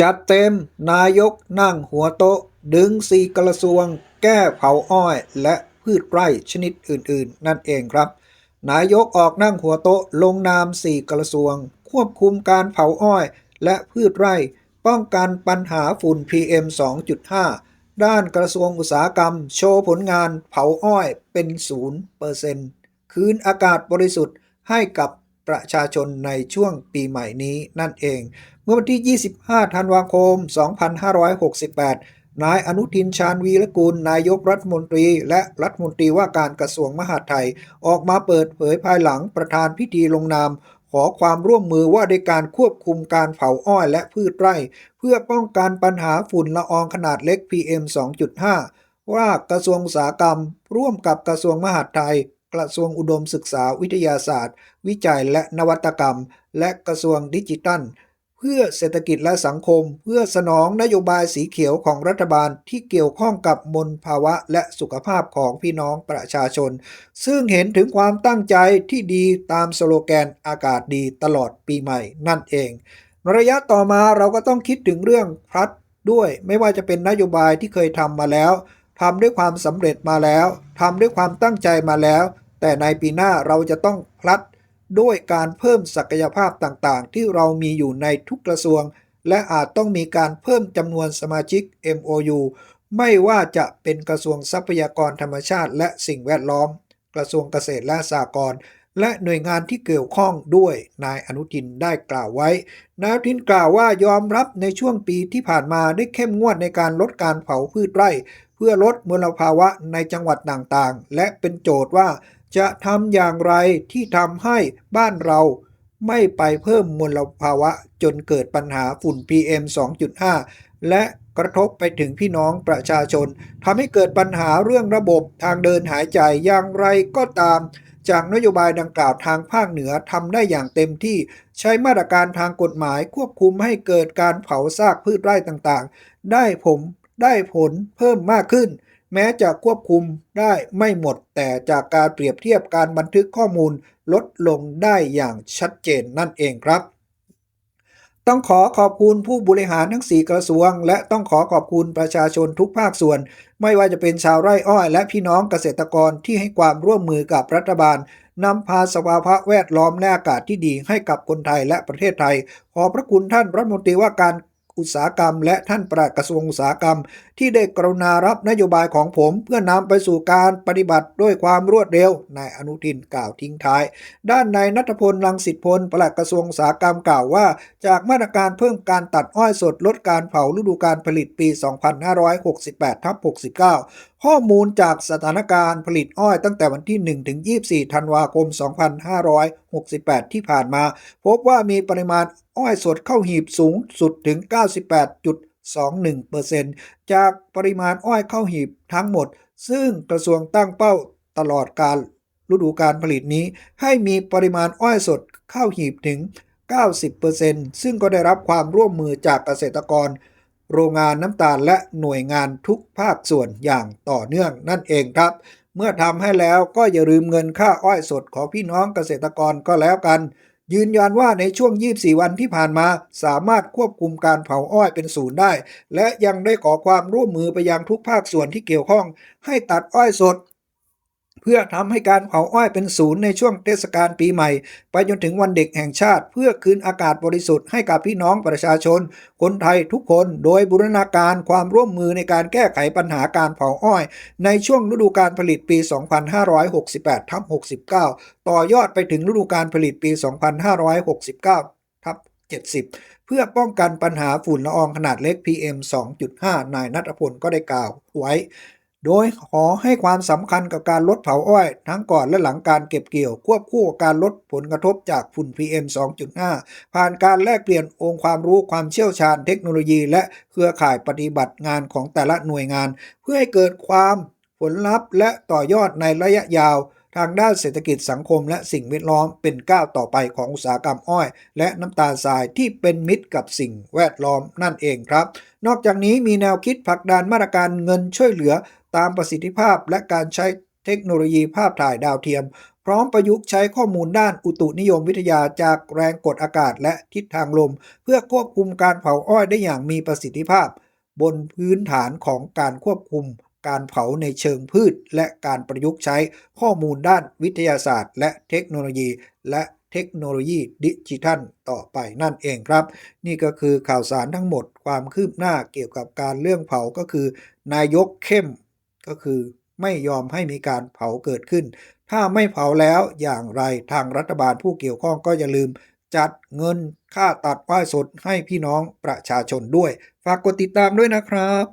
จัดเต็มนายกนั่งหัวโต๊ะ ดึงสี่กระทรวง แก้เผาอ้อย และพืชไร่ชนิดอื่น ๆ นั่นเองครับ นายกออกนั่งหัวโต๊ะ ลงนามสี่กระทรวง ควบคุมการเผาอ้อย และพืชไร่ ป้องกันปัญหาฝุ่น PM 2.5 ด้านกระทรวงอุตสาหกรรม โชว์ผลงานเผาอ้อยเป็น0%คืนอากาศบริสุทธิ์ให้กับประชาชนในช่วงปีใหม่นี้นั่นเอง เมื่อวันที่ 25 ธันวาคม 2568 นายอนุทินชาญวีรกุลนายกรัฐมนตรี และรัฐมนตรีว่าการกระทรวงมหาดไทย ออกมาเปิดเผยภายหลังประธานพิธีลงนาม ขอความร่วมมือว่าในการควบคุมการเผาอ้อยและพืชไร่ เพื่อป้องกันปัญหาฝุ่นละอองขนาดเล็ก PM 2.5 ว่ากระทรวงอุตสาหกรรม ร่วมกับกระทรวงมหาดไทยกระทรวงอุดมศึกษาวิทยาศาสตร์ วิจัยและนวัตกรรม และกระทรวงดิจิทัล เพื่อเศรษฐกิจและสังคม เพื่อสนองนโยบายสีเขียวของรัฐบาลที่เกี่ยวข้องกับมลภาวะและสุขภาพของพี่น้องประชาชน ซึ่งเห็นถึงความตั้งใจที่ดีตามสโลแกนอากาศดีตลอดปีใหม่นั่นเอง ระยะต่อมาเราก็ต้องคิดถึงเรื่องพลัดด้วยไม่ว่าจะเป็นนโยบายที่เคยทำมาแล้วทำด้วยความสำเร็จมาแล้วทำด้วยความตั้งใจมาแล้ว แต่ในปีหน้าเราจะต้องพลัด ด้วยการเพิ่มศักยภาพต่างๆ ที่เรามีอยู่ในทุกกระทรวง และอาจต้องมีการเพิ่มจำนวนสมาชิก MOU ไม่ว่าจะเป็นกระทรวงทรัพยากรธรรมชาติ และสิ่งแวดล้อม กระทรวงเกษตรและสหกรณ์และหน่วยงานที่เกี่ยวข้องด้วยนายอนุทินได้กล่าวไว้ นายอนุทินกล่าวว่ายอมรับในช่วงปีที่ผ่านมาได้เข้มงวดในการลดการเผาพืชไร่ เพื่อลดมลภาวะในจังหวัดต่างๆ และเป็นโจทย์ว่า จะทำอย่างไรที่ทำให้บ้านเราไม่ไปเพิ่มมลภาวะจนเกิดปัญหาฝุ่น PM 2.5 และกระทบไปถึงพี่น้องประชาชนทำให้เกิดปัญหาเรื่องระบบทางเดินหายใจอย่างไรก็ตาม จากนโยบายดังกล่าวทางภาคเหนือทำได้อย่างเต็มที่ใช้มาตรการทางกฎหมายควบคุมให้เกิดการเผาซากพืชไร่ต่างๆ ได้ผมได้ผลเพิ่มมากขึ้น แม้จะควบคุมได้ไม่หมดแต่จากการเปรียบเทียบการบันทึกข้อมูลลดลงได้อย่างชัดเจนนั่นเองครับ ต้องขอขอบคุณผู้บริหารทั้ง 4 กระทรวง และต้องขอขอบคุณประชาชนทุกภาคส่วน ไม่ว่าจะเป็นชาวไร่อ้อย และพี่น้องเกษตรกรที่ให้ความร่วมมือกับรัฐบาลนำพาสภาวะแวดล้อมและอากาศที่ดีให้กับคนไทยและประเทศไทย ขอพระคุณท่านรัฐมนตรีว่าการ อุตสาหกรรม และท่านปลัดกระทรวงอุตสาหกรรม ที่ได้กรุณารับนโยบายของผม เพื่อนำไปสู่การปฏิบัติด้วยความรวดเร็วนายอนุทินกล่าวทิ้งท้าย ด้านนายนัทพลลังสิทธิพลปลัดกระทรวงอุตสาหกรรมกล่าวว่า จากมาตรการเพิ่มการตัดอ้อยสดลดการเผาฤดูการผลิตปี 2568ทับ69 ข้อมูลจากสถานการณ์ผลิตอ้อยตั้งแต่วันที่ 1 ถึง 24 ธันวาคม 2568 ที่ผ่านมา พบว่ามีปริมาณอ้อยสดเข้าหีบสูงสุดถึง 98.21%จากปริมาณอ้อยเข้าหีบทั้งหมด ซึ่งกระทรวงตั้งเป้าตลอดการฤดูการผลิตนี้ ให้มีปริมาณอ้อยสดเข้าหีบถึง 90%ซึ่งก็ได้รับความร่วมมือจากเกษตรกร โรงงานน้ำตาลและหน่วยงานทุกภาคส่วนอย่างต่อเนื่องนั่นเองครับ เมื่อทำให้แล้วก็อย่าลืมเงินค่าอ้อยสดของพี่น้องเกษตรกรก็แล้วกัน ยืนยันว่าในช่วง 24 วันที่ผ่านมา สามารถควบคุมการเผาอ้อยเป็นศูนย์ได้ และยังได้ขอความร่วมมือไปยังทุกภาคส่วนที่เกี่ยวข้อง ให้ตัดอ้อยสด เพื่อทำให้การเผาอ้อยเป็นศูนย์ในช่วงเทศกาลปีใหม่ ไปจนถึงวันเด็กแห่งชาติ เพื่อคืนอากาศบริสุทธิ์ให้กับพี่น้องประชาชน คนไทยทุกคนโดยบูรณาการความร่วมมือในการแก้ไขปัญหาการเผาอ้อย ในช่วงฤดูการผลิตปี 2568ทับ69 ต่อยอดไปถึงฤดูการผลิตปี 2569ทับ70 เพื่อป้องกันปัญหาฝุ่นละอองขนาดเล็ก PM 2.5 นายนัทพลก็ได้กล่าวไว้ โดยขอให้ความสำคัญกับการลดเผาอ้อยทั้งก่อนและหลังการเก็บเกี่ยว ควบคู่กับการลดผลกระทบจากฝุ่น PM 2.5 ผ่านการแลกเปลี่ยนองค์ความรู้ความเชี่ยวชาญเทคโนโลยี และเครือข่ายปฏิบัติงานของแต่ละหน่วยงาน เพื่อให้เกิดความผลลัพธ์และต่อยอดในระยะยาว ทางด้านเศรษฐกิจสังคมและสิ่งแวดล้อมเป็นก้าวต่อไปของอุตสาหกรรมอ้อย และน้ำตาลทรายที่เป็นมิตรกับสิ่งแวดล้อมนั่นเองครับ นอกจากนี้มีแนวคิดผลักดันมาตรการเงินช่วยเหลือ ตามประสิทธิภาพและการใช้เทคโนโลยีภาพถ่ายดาวเทียม พร้อมประยุกต์ใช้ข้อมูลด้านอุตุนิยมวิทยาจากแรงกดอากาศและทิศทางลม เพื่อควบคุมการเผาอ้อยได้อย่างมีประสิทธิภาพ บนพื้นฐานของการควบคุม การเผาในเชิงพืช และการประยุกต์ใช้ข้อมูลด้านวิทยาศาสตร์ และเทคโนโลยี และเทคโนโลยีดิจิทัลต่อไปนั่นเองครับ นี่ก็คือข่าวสารทั้งหมดความคืบหน้าเกี่ยวกับการเรื่องเผาก็คือ นายกเข้ม ก็คือไม่ยอมให้มีการเผาเกิดขึ้น ถ้าไม่เผาแล้วอย่างไรทางรัฐบาลผู้เกี่ยวข้องก็อย่าลืม จัดเงินค่าตัดว่ายสดให้พี่น้องประชาชนด้วย ฝากกดติดตามด้วยนะครับ